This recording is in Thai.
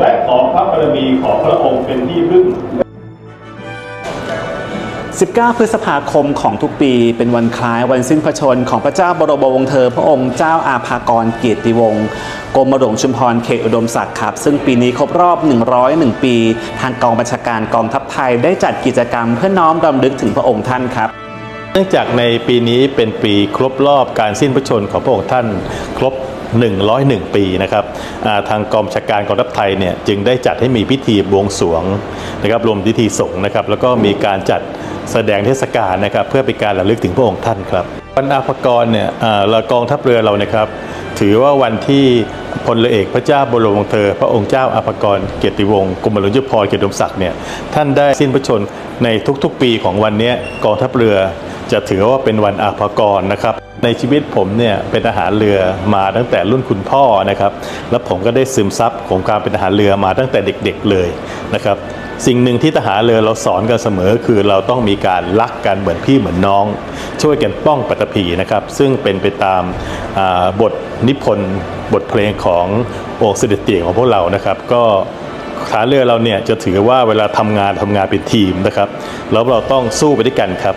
และขอพระบารมีของพระองค์เป็นที่พึ่ง 19 พฤษภาคมของทุกปีเป็นวันคล้ายวันสิ้นพระชนของพระเจ้าบรมวงศ์เธอ พระองค์เจ้าอาภากรเกียรติวงศ์กรมหลวงชุมพรเขตอุดมศักดิ์ครับ ซึ่งปีนี้ครบรอบ 101 ปี ทางกองบัญชาการกองทัพไทยได้จัดกิจกรรมเพื่อน้อมรำลึกถึงพระองค์ท่านครับ เนื่องจากในปีนี้เป็นปีครบรอบการสิ้นพระชนของพระองค์ท่านครบ 101 ปีนะครับทางกองชาการกองทัพไทยเนี่ยจึงได้จัดให้มีพิธีบวงสรวงนะครับรวมพิธีสงฆ์นะครับแล้วก็มีการจัดแสดงเทศกาลนะครับเพื่อเป็นการระลึกถึงพระองค์ท่านครับวันอาภกรเนี่ยเรากองทัพเรือเรานะครับ ถือว่าวันที่พลเรือเอกพระเจ้าบรมวงศ์เธอ พระองค์เจ้าอาภกรเกียรติวงศ์กรมหลวงยุพรเกียรติมศักดิ์เนี่ยท่านได้สิ้นพระชนในทุกๆปีของวันนี้กองทัพเรือ จะถือว่าเป็นวันอาภากรนะครับ ในชีวิตผมเนี่ยเป็นทหารเรือมาตั้งแต่รุ่นคุณพ่อนะครับ แล้วผมก็ได้ซึมซับของการเป็นทหารเรือมาตั้งแต่เด็กๆเลยนะครับ สิ่งหนึ่งที่ทหารเรือเราสอนกันเสมอ คือเราต้องมีการรักกันเหมือนพี่เหมือนน้อง ช่วยกันป้องปัตภีนะครับ ซึ่งเป็นไปตามาบทนิพนธ์บทเพลงขององค์เสด็จเตี่ยของพวกเรานะครับ ก็ทหารเรือเราเนี่ยจะถือว่าเวลาทำงานทำงานเป็นทีมนะครับ แล้วเราต้องสู้ไปด้วยกันครับ